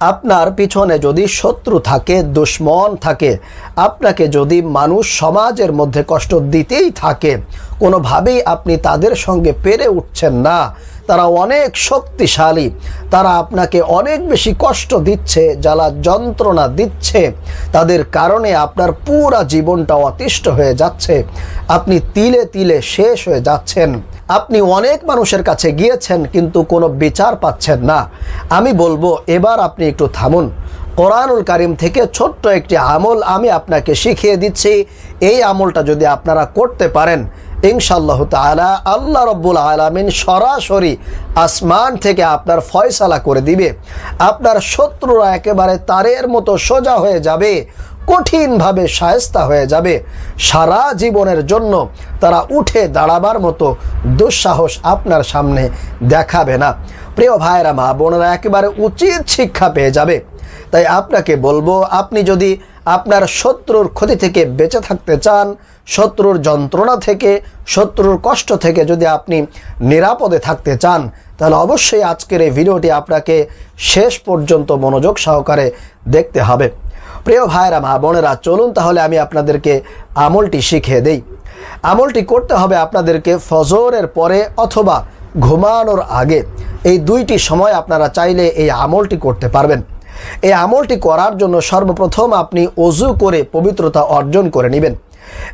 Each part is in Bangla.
আপনার পিছনে যদি শত্রু থাকে, দুশ্মন থাকে, আপনাকে যদি মানুষ সমাজের মধ্যে কষ্ট দিতেই থাকে, কোনোভাবেই আপনি তাদের সঙ্গে পেরে উঠছেন না। তারা অনেক শক্তিশালী। তারা আপনাকে অনেক বেশি কষ্ট দিচ্ছে, জ্বালা যন্ত্রণা দিচ্ছে। তাদের কারণে আপনার পুরা জীবনটা অতিষ্ঠ হয়ে যাচ্ছে। আপনি তিলে তিলে শেষ হয়ে যাচ্ছেন। আপনি অনেক মানুষের কাছে গিয়েছেন, কিন্তু কোনো বিচার পাচ্ছেন না। আমি বলব, এবার আপনি একটু থামুন। কোরআনুল কারিম থেকে ছোট্ট একটি আমল আমি আপনাকে শিখিয়ে দিচ্ছি। এই আমলটা যদি আপনারা করতে পারেন ইনশাল্লাহ তালা আল্লাহ রব্বুল আলমিন সরাসরি আসমান থেকে আপনার ফয়সালা করে দিবে। আপনার শত্রুরা একেবারে তারের মতো সোজা হয়ে যাবে, কঠিনভাবে সায়স্তা হয়ে যাবে। সারা জীবনের জন্য তারা উঠে দাঁড়াবার মতো দুঃসাহস আপনার সামনে দেখাবে না। প্রিয় ভাইরা মা বোনেরা একেবারে উচিত শিক্ষা পেয়ে যাবে। তাই আপনাকে বলব, আপনি যদি আপনার শত্রুর ক্ষতি থেকে বেঁচে থাকতে চান, শত্রুর যন্ত্রণা থেকে, শত্রুর কষ্ট থেকে যদি আপনি নিরাপদে থাকতে চান, তাহলে অবশ্যই আজকের এই ভিডিওটি আপনাকে শেষ পর্যন্ত মনোযোগ সহকারে দেখতে হবে। প্রিয় ভাইরা মা বোনেরা, চলুন তাহলে আমি আপনাদেরকে আমলটি শিখিয়ে দেই। আমলটি করতে হবে আপনাদেরকে ফজরের পরে অথবা ঘুমানোর আগে। এই দুইটি সময় আপনারা চাইলে এই আমলটি করতে পারবেন। এই আমলটি করার জন্য সর্বপ্রথম আপনি অজু করে পবিত্রতা অর্জন করে নেবেন।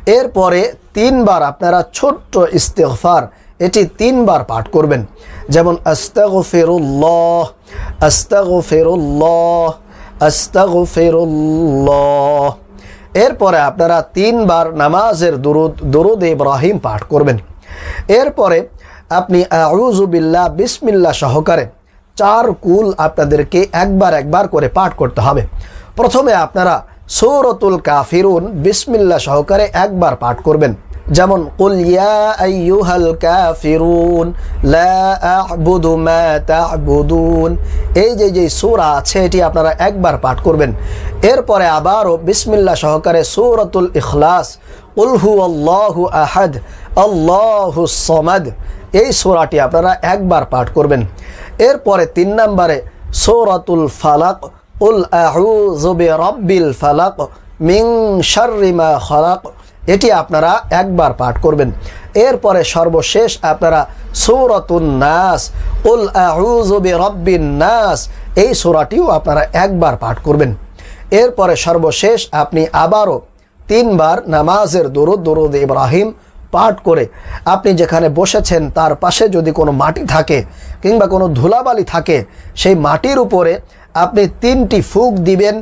এরপরে তিনবার আপনারা ছোট্ট ইস্তেফার এটি তিনবার পাঠ করবেন। যেমন, আস্তাগফিরুল্লাহ আস্তাগফিরুল্লাহ আস্তাগফিরুল্লাহ। এরপরে আপনারা তিনবার নামাজের দুরুদ দুরুদ ইব্রাহিম পাঠ করবেন। এরপরে আপনি আউজুবিল্লাহ বিসমিল্লা সহকারে চার কুল আপনাদেরকে একবার একবার করে পাঠ করতে হবে। প্রথমে আপনারা সৌরতুল কাফিরুন বিসমিল্লা সহকারে একবার পাঠ করবেন। যেমন ইয়া এই যে যে সূরা আছে, এটি আপনারা একবার পাঠ করবেন। এরপরে আবারও বিসমিল্লা সহকারে সূরাতুল ইখলাস, কুল হুয়াল্লাহু আহাদ আল্লাহুস সামাদ। এই সূরাটি আপনারা একবার পাঠ করবেন। এরপরে তিন নম্বরে, সৌরাতুল ফালাক, উল আউযু বিরাব্বিল ফালাক মা খালাক। এটি আপনারা একবার পাঠ করবেন। এরপরে সর্বশেষ আপনারা সৌরতুন নাস, উল আউযু রব্বিন নাস, এই সূরাটিও আপনারা একবার পাঠ করবেন। এরপরে সর্বশেষ আপনি আবারও তিনবার নামাজের দরুদ দরুদ ইব্রাহিম পাঠ করে আপনি যেখানে বসেছেন, তার পাশে যদি কোনো মাটি থাকে কিংবা কোনো ধুলাবালি থাকে, সেই মাটির উপরে আপনি তিনটি ফুক দিবেন।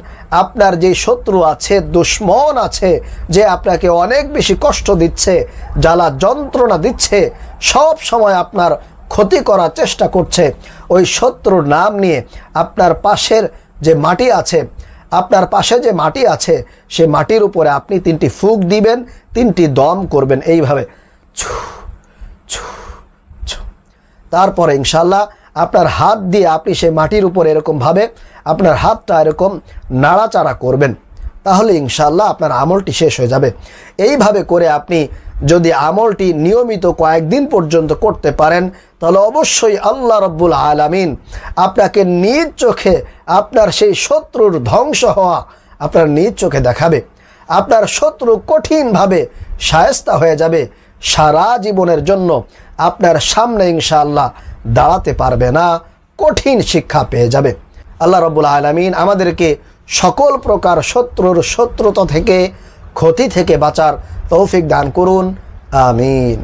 আপনার যে শত্রু আছে, দুশ্মন আছে, যে আপনাকে অনেক বেশি কষ্ট দিচ্ছে, জ্বালা যন্ত্রণা দিচ্ছে, সব সময় আপনার ক্ষতি করার চেষ্টা করছে। ওই শত্রুর নাম নিয়ে আপনার পাশের যে মাটি আছে আপনার পাশে যে মাটি আছে, সে মাটির উপরে আপনি তিনটি ফুক দিবেন, তিনটি দম করবেন এইভাবে। ছু ছু ছু। তারপরে ইনশাল্লাহ আপনার হাত দিয়ে আপনি সেই মাটির উপর এরকমভাবে আপনার হাতটা এরকম নাড়াচাড়া করবেন। তাহলে ইনশাল্লাহ আপনার আমলটি শেষ হয়ে যাবে। এইভাবে করে আপনি যদি আমলটি নিয়মিত কয়েকদিন পর্যন্ত করতে পারেন, তাহলে অবশ্যই আল্লাহ রব্বুল আলামিন আপনাকে নিজ চোখে আপনার সেই শত্রুর ধ্বংস হওয়া আপনার নিজ চোখে দেখাবে। আপনার শত্রু কঠিনভাবে সায়স্তা হয়ে যাবে। সারা জীবনের জন্য আপনার সামনে ইনশাআল্লাহ দাঁড়াতে পারবে না, কঠিন শিক্ষা পেয়ে যাবে। আল্লাহ রব্বুল আলমিন আমাদেরকে সকল প্রকার শত্রুর শত্রুতা থেকে, ক্ষতি থেকে বাঁচার তৌফিক দান করুন আমিন।